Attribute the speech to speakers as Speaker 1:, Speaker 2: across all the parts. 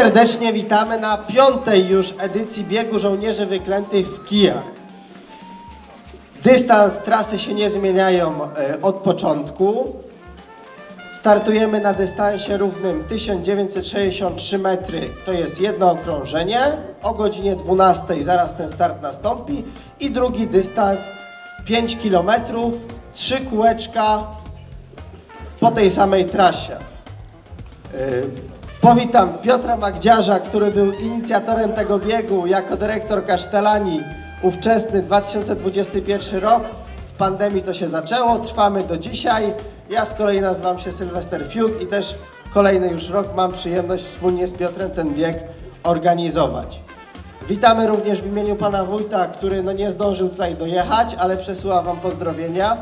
Speaker 1: Serdecznie witamy na piątej już edycji biegu żołnierzy wyklętych w kijach. Dystans, trasy się nie zmieniają e, od początku. Startujemy na dystansie równym 1963 metry, to jest jedno okrążenie. O godzinie 12 zaraz ten start nastąpi. I drugi dystans 5 km, 3 kółeczka po tej samej trasie. Powitam Piotra Magdziarza, który był inicjatorem tego biegu jako dyrektor Kasztelani ówczesny 2021 rok. W pandemii to się zaczęło, trwamy do dzisiaj. Ja z kolei nazywam się Sylwester Fiuk i też kolejny już rok mam przyjemność wspólnie z Piotrem ten bieg organizować. Witamy również w imieniu pana wójta, który no nie zdążył tutaj dojechać, ale przesyła wam pozdrowienia.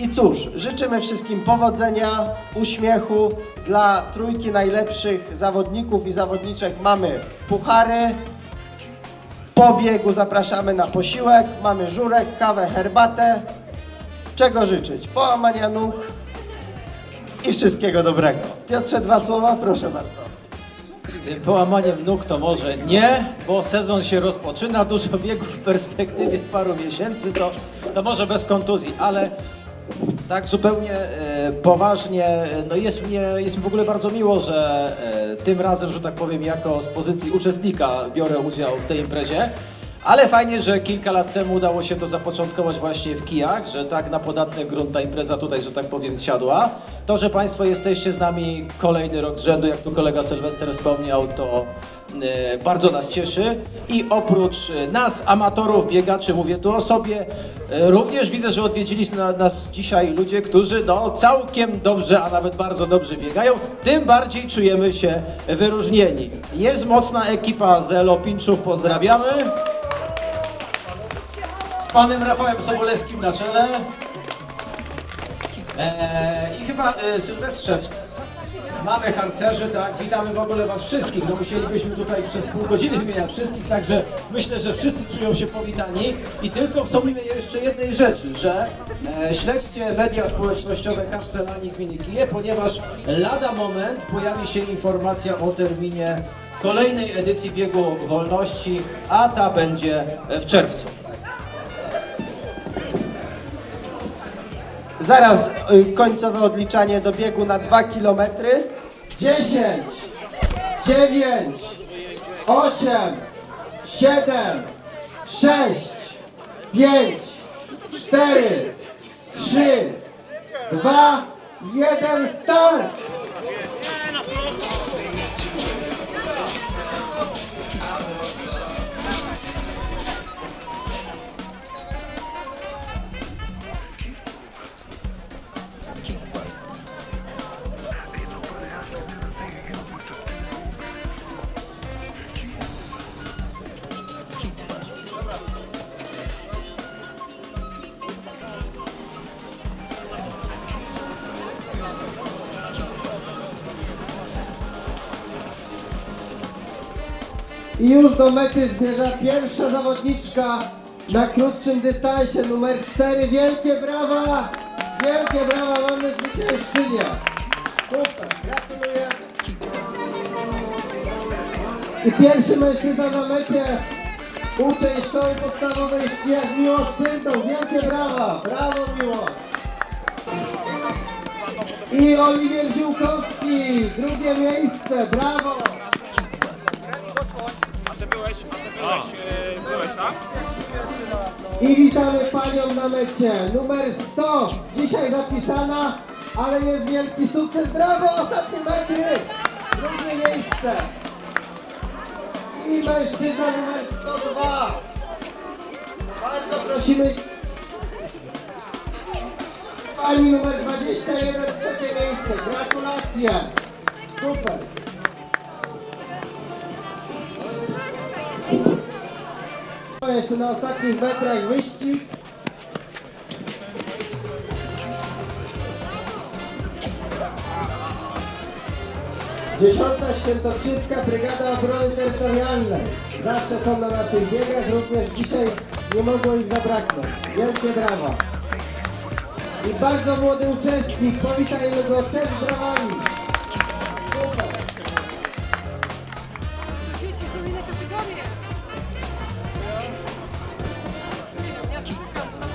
Speaker 1: I cóż, życzymy wszystkim powodzenia, uśmiechu. Dla trójki najlepszych zawodników i zawodniczek mamy puchary. Po biegu zapraszamy na posiłek. Mamy żurek, kawę, herbatę. Czego życzyć? Połamania nóg i wszystkiego dobrego. Piotrze, dwa słowa, proszę bardzo.
Speaker 2: Z tym połamaniem nóg to może nie, bo sezon się rozpoczyna, dużo biegów w perspektywie paru miesięcy, to, to może bez kontuzji, ale tak zupełnie e, poważnie, no jest, mnie, jest mi w ogóle bardzo miło, że e, tym razem, że tak powiem, jako z pozycji uczestnika biorę udział w tej imprezie. Ale fajnie, że kilka lat temu udało się to zapoczątkować właśnie w kijach, że tak na podatny grunt ta impreza tutaj, że tak powiem, siadła. To, że Państwo jesteście z nami kolejny rok z rzędu, jak tu kolega Sylwester wspomniał, to e, bardzo nas cieszy. I oprócz e, nas, amatorów, biegaczy, mówię tu o sobie, e, również widzę, że odwiedzili na, nas dzisiaj ludzie, którzy no, całkiem dobrze, a nawet bardzo dobrze biegają. Tym bardziej czujemy się wyróżnieni. Jest mocna ekipa z Elo Pinczów, pozdrawiamy panem Rafałem Sobolewskim na czele. Eee, I chyba e, Sylwestrze, mamy harcerzy, tak, witamy w ogóle was wszystkich. No musielibyśmy tutaj przez pół godziny wymieniać wszystkich, także myślę, że wszyscy czują się powitani. I tylko wspomnimy jeszcze jednej rzeczy, że e, śledźcie media społecznościowe Kasztelani Gminy Kije, ponieważ lada moment pojawi się informacja o terminie kolejnej edycji biegu wolności, a ta będzie w czerwcu.
Speaker 1: Zaraz y, końcowe odliczanie do biegu na 2 km. 10, 9, 8, 7, 6, 5, 4, 3, 2, 1, start! I już do mety zmierza pierwsza zawodniczka na krótszym dystansie, numer 4. Wielkie brawa! Wielkie brawa, mamy zwyciężczynię. Super, gratuluję. I pierwszy mężczyzna na mecie, uczeń szkoły podstawowej Ścież Miłosz Prytą. Wielkie brawa, brawo Miłosz. I Oliwier Ziółkowski, drugie miejsce, brawo.
Speaker 3: Byłeś, a ty byłeś, e, byłeś, tak?
Speaker 1: I witamy panią na mecie. Numer 100. Dzisiaj zapisana, ale jest wielki sukces. Brawo, ostatnie metry. Drugie miejsce. I mężczyzna numer 102. Bardzo prosimy. Pani numer 21, trzecie miejsce. Gratulacje. Super. Jeszcze na ostatnich metrach wyścig. Dziesiąta Świętokrzyska Brygada Obrony Terytorialnej. Zawsze są na naszych biegach, również dzisiaj nie mogło ich zabraknąć. Wielkie brawa. I bardzo młody uczestnik, powitajmy go też brawami.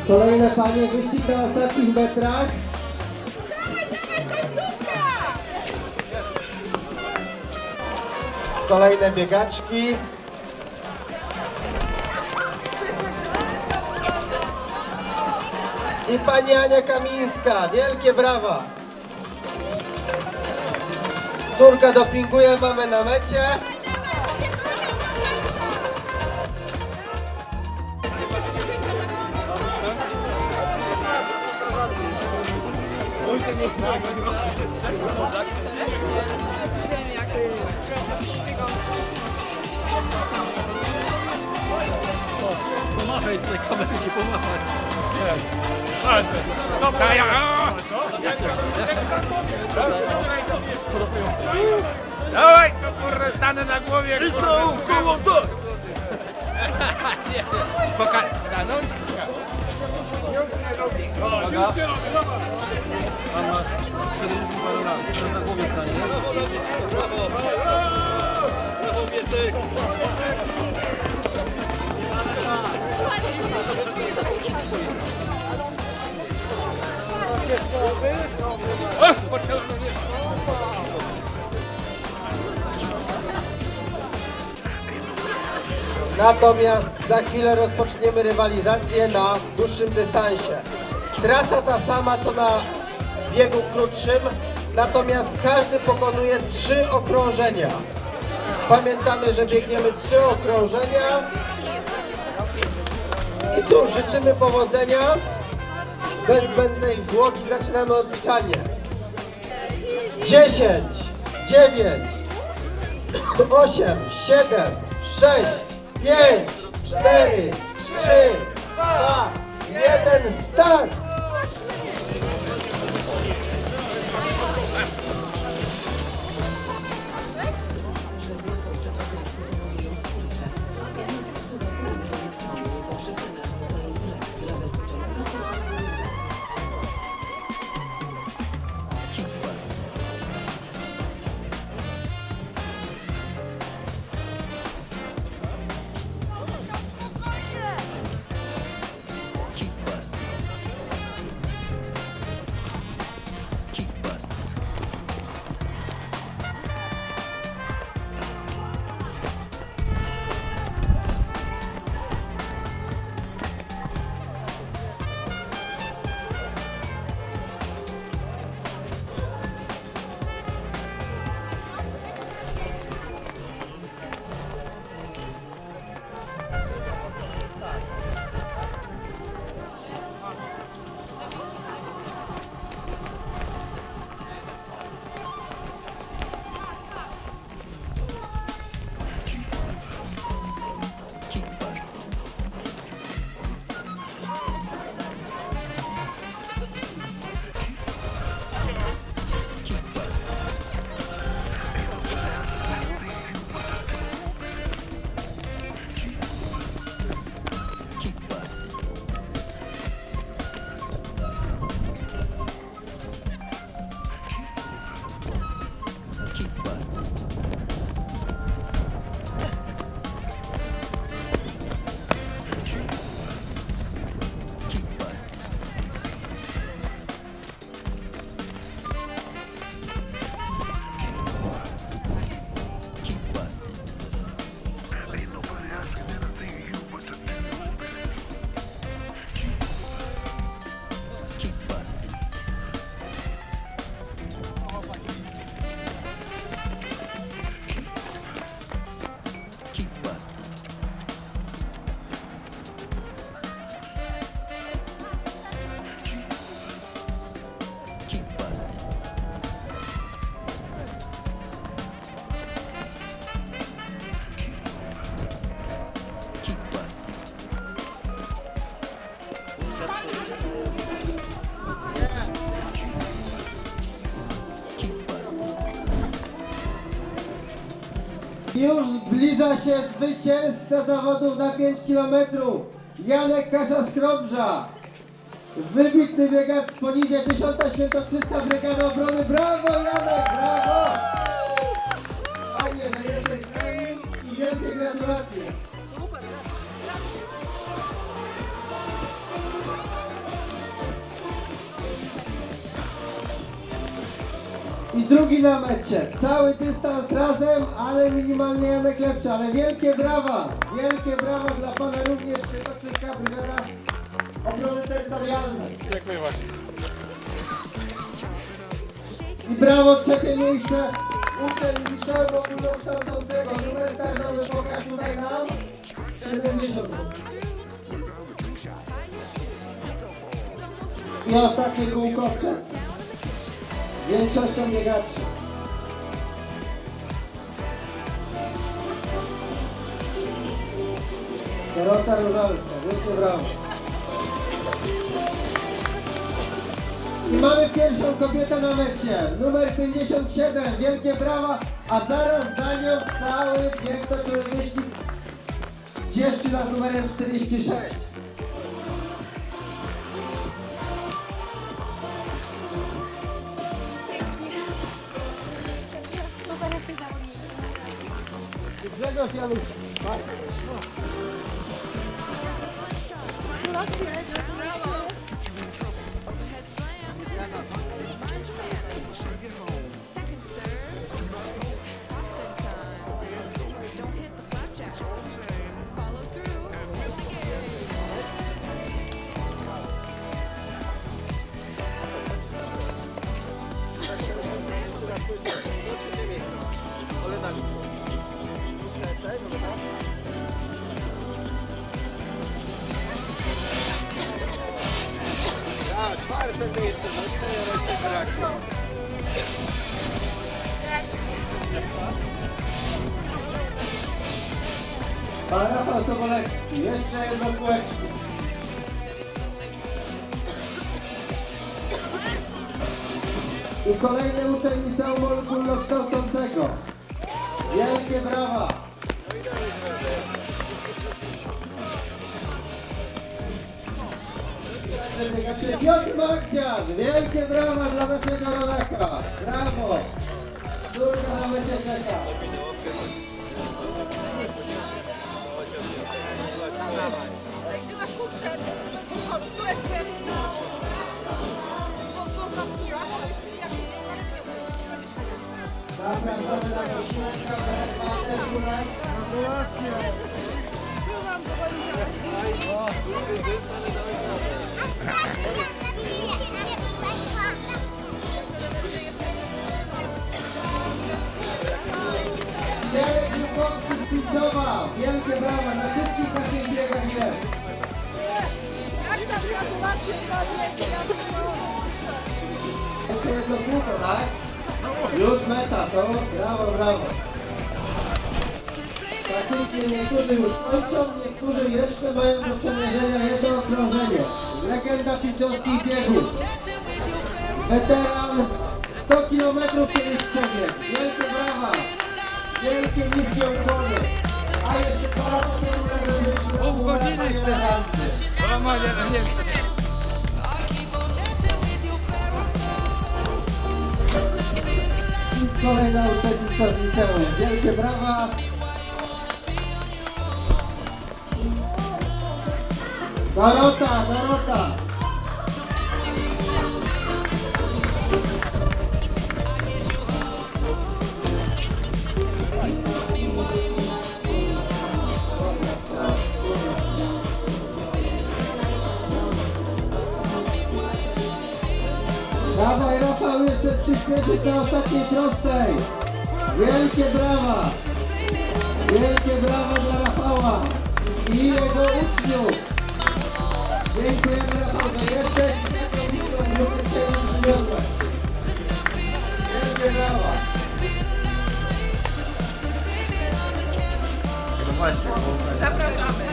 Speaker 1: Kolejne panie, wyścig na ostatnich metrach. Kolejne biegaczki. I pani Ania Kamińska, wielkie brawa. Córka dopinguje, mamy na mecie.
Speaker 3: Dobra, ja... Dawaj, to kurde, stanę na głowie. I co, koło to? Poka... stanąć? O, już się robi, dobra. O,
Speaker 1: Natomiast za chwilę rozpoczniemy rywalizację na dłuższym dystansie. Trasa ta sama co na biegu krótszym, natomiast każdy pokonuje trzy okrążenia. Pamiętamy, że biegniemy trzy okrążenia. I cóż, życzymy powodzenia. Bez zbędnej zwłoki zaczynamy odliczanie. 10, 9, 8, 7, 6, 5, 4, 3, 2, 1, start! Zbliża się zwycięzca zawodów na 5 km. Janek Kasza Skromża. Wybitny biegacz z Ponidzie, 10. Świętokrzyska Brygada Obrony. Brawo Janek, brawo! Fajnie, że jesteś z nami i wielkie gratulacje. Drugi na mecie. Cały dystans razem, ale minimalnie Janek lepszy. Ale wielkie brawa, wielkie brawa dla pana również Świętokrzyska Brygada Obrony Terytorialnej.
Speaker 3: Dziękuję właśnie.
Speaker 1: I brawo, trzecie miejsce. Uczeń liceum ogólnokształcącego. Numer startowy pokaż tutaj nam. 70. I ostatnie kółkowce. Większością biegaczy. Dorota Różalska, wielkie brawo. I mamy pierwszą kobietę na mecie, numer 57, wielkie brawa, a zaraz za nią cały pięknoczny wyścig dziewczyna z numerem 46.
Speaker 4: Pega aqui
Speaker 5: a luz. Vai. Thank you. Don't hit the flapjack. Follow through.
Speaker 1: Pan Rafał Sobolewski, jeszcze jedno kółeczko. I kolejny uczeń liceum ogólnokształcącego. Wielkie brawa. Piotr Magdziarz, wielkie brawa dla naszego rodaka. Brawo. Córka na mecie czeka. Zapraszamy na koszulkę, herbatę, żurek. Jarek Żukowski z Piczowa. Wielkie brawa, na wszystkich naszych biegach jest. Jeszcze jedno kółko, tak? Już meta, to brawo, brawo. Faktycznie niektórzy już kończą, niektórzy jeszcze mają do przemierzenia jedno okrążenie. Legenda piczowskich biegów. Weteran 100 km kiedyś przebiegł. Wielkie brawa. Wielkie niskie ukłony. A jeszcze dwa lata temu razem byliśmy
Speaker 3: Pół godziny.
Speaker 1: I kolejna uczennica z liceum. Wielkie brawa. Dorota, Dorota. Dawaj Rafał, jeszcze przyspieszyć na ostatniej prostej. Wielkie brawa. Wielkie brawa dla Rafała i jego uczniów. Dziękujemy Rafał, że jesteś grupy Cieni Przyniosłeś. Wielkie brawa.
Speaker 3: No właśnie. Zapraszamy.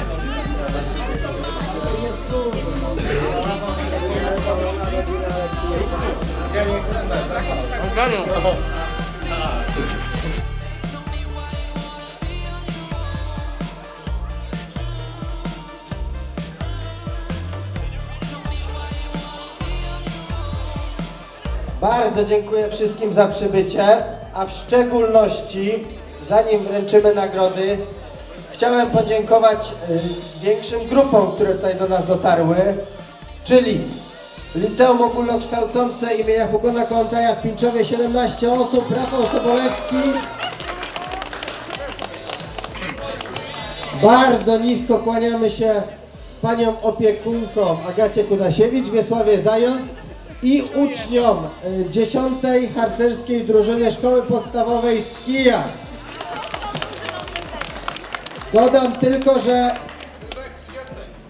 Speaker 1: Bardzo dziękuję wszystkim za przybycie, a w szczególności, zanim wręczymy nagrody, chciałem podziękować y, większym grupom, które tutaj do nas dotarły, czyli Liceum Ogólnokształcące imienia Hugona Kołątaja w Pińczowie 17 osób, Rafał Sobolewski. Bardzo nisko kłaniamy się paniom opiekunkom Agacie Kudasiewicz, Wiesławie Zając i uczniom y, 10 harcerskiej drużyny Szkoły Podstawowej w Kijach. Dodam tylko, że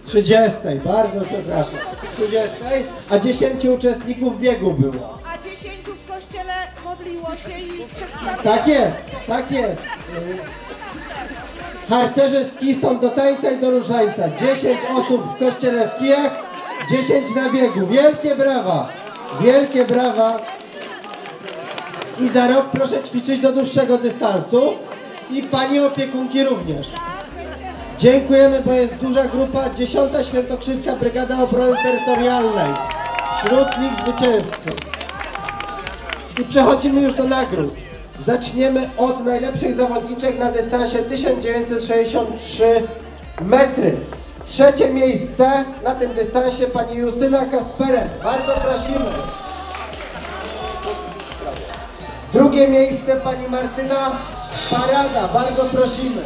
Speaker 1: 30, bardzo przepraszam. 30, a 10 uczestników biegu było.
Speaker 4: A dziesięciu w kościele modliło się i przedstawiło.
Speaker 1: Tak jest, tak jest. Harcerze z kij są do tańca i do różańca. 10 osób w kościele w kijach, 10 na biegu. Wielkie brawa, wielkie brawa. I za rok proszę ćwiczyć do dłuższego dystansu. I pani opiekunki również. Dziękujemy, bo jest duża grupa. 10. Świętokrzyska Brygada Obrony Terytorialnej. Wśród nich zwycięzcy. I przechodzimy już do nagród. Zaczniemy od najlepszych zawodniczek na dystansie 1963 metry. Trzecie miejsce na tym dystansie pani Justyna Kasperek. Bardzo prosimy. Drugie miejsce pani Martyna Parada. Bardzo prosimy.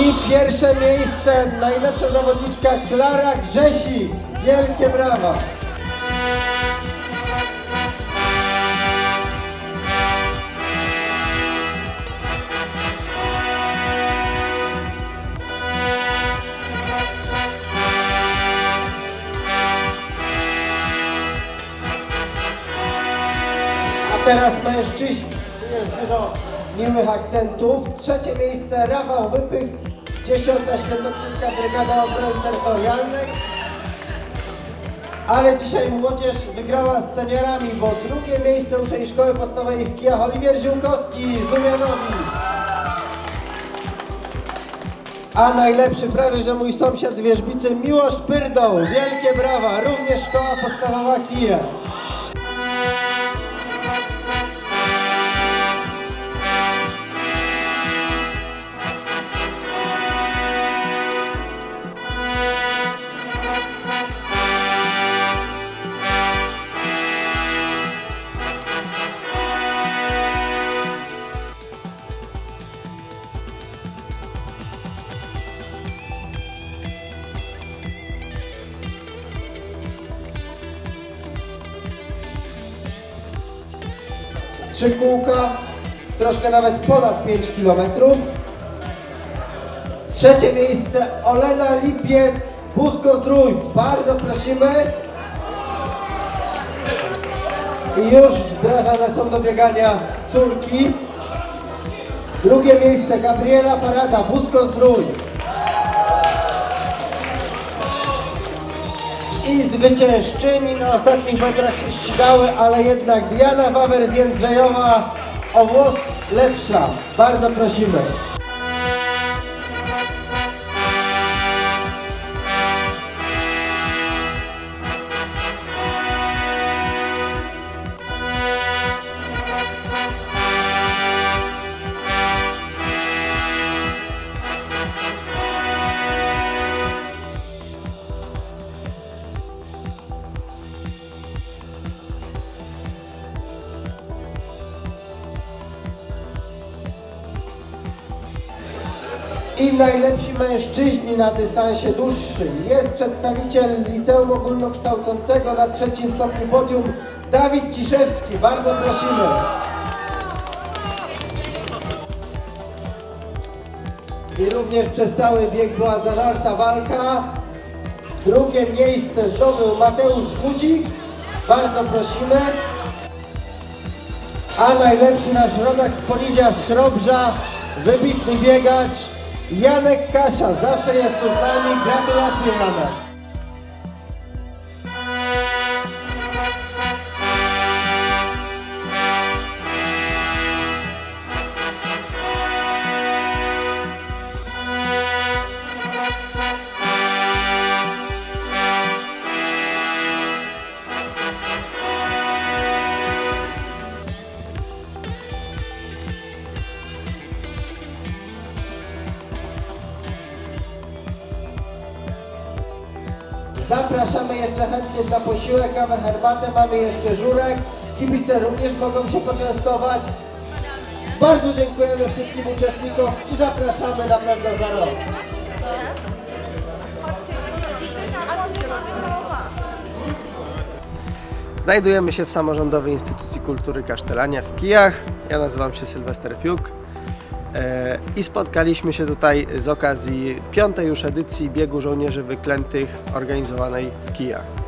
Speaker 1: I pierwsze miejsce najlepsza zawodniczka Klara Grzesi. Wielkie brawa. Teraz mężczyźni. Tu jest dużo miłych akcentów. Trzecie miejsce Rafał Wypych, dziesiąta Świętokrzyska Brygada Obrony Terytorialnej. Ale dzisiaj młodzież wygrała z seniorami, bo drugie miejsce uczeń szkoły podstawowej w Kijach Oliwier Ziółkowski z Umianowic. A najlepszy prawie, że mój sąsiad z Wierzbicy Miłosz Pyrdoł. Wielkie brawa, również szkoła podstawowa Kija. Trzy kółka, troszkę nawet ponad 5 km. Trzecie miejsce Olena Lipiec, Busko Zdrój. Bardzo prosimy. I już wdrażane są do biegania córki. Drugie miejsce Gabriela Parada, Busko Zdrój. I zwyciężczyni na ostatnich metrach ścigały, ale jednak Diana Wawer z Jędrzejowa o włos lepsza. Bardzo prosimy. Na dystansie dłuższym. Jest przedstawiciel Liceum Ogólnokształcącego na trzecim stopniu podium Dawid Ciszewski. Bardzo prosimy. I również przez cały bieg była zażarta walka. Drugie miejsce zdobył Mateusz Budzik. Bardzo prosimy. A najlepszy nasz rodak z Polidzia z Chrobrza, wybitny biegacz Janek Kasia. Zawsze jest tu z nami. Gratulacje Janek. Zapraszamy jeszcze chętnych na posiłek, kawę, herbatę. Mamy jeszcze żurek. Kibice również mogą się poczęstować. Bardzo dziękujemy wszystkim uczestnikom i zapraszamy na pewno za rok. Znajdujemy się w samorządowej instytucji kultury Kasztelania w Kijach. Ja nazywam się Sylwester Fiuk i spotkaliśmy się tutaj z okazji piątej już edycji Biegu Żołnierzy Wyklętych organizowanej w Kijach.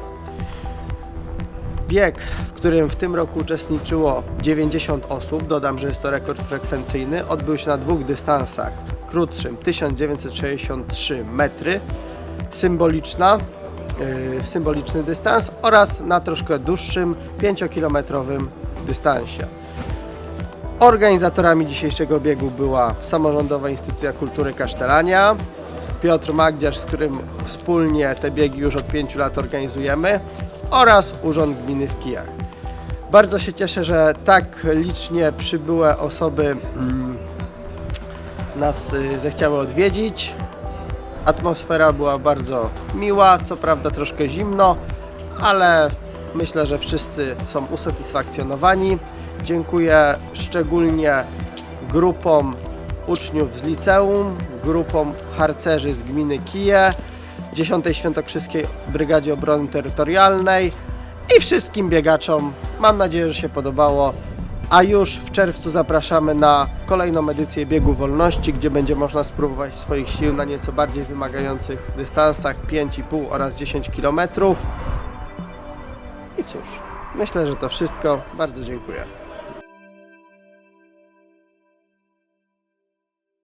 Speaker 1: Bieg, w którym w tym roku uczestniczyło 90 osób, dodam, że jest to rekord frekwencyjny, odbył się na dwóch dystansach. Krótszym 1963 metry, symboliczna, yy, symboliczny dystans oraz na troszkę dłuższym 5-kilometrowym dystansie. Organizatorami dzisiejszego biegu była Samorządowa Instytucja Kultury Kasztelania, Piotr Magdziarz, z którym wspólnie te biegi już od 5 lat organizujemy oraz Urząd Gminy w Kijach. Bardzo się cieszę, że tak licznie przybyłe osoby mm, nas y, zechciały odwiedzić. Atmosfera była bardzo miła, co prawda troszkę zimno, ale myślę, że wszyscy są usatysfakcjonowani. Dziękuję szczególnie grupom uczniów z liceum, grupom harcerzy z gminy Kije, 10 Świętokrzyskiej Brygadzie Obrony Terytorialnej i wszystkim biegaczom. Mam nadzieję, że się podobało. A już w czerwcu zapraszamy na kolejną edycję Biegu Wolności, gdzie będzie można spróbować swoich sił na nieco bardziej wymagających dystansach 5,5 oraz 10 km. I cóż, myślę, że to wszystko. Bardzo dziękuję.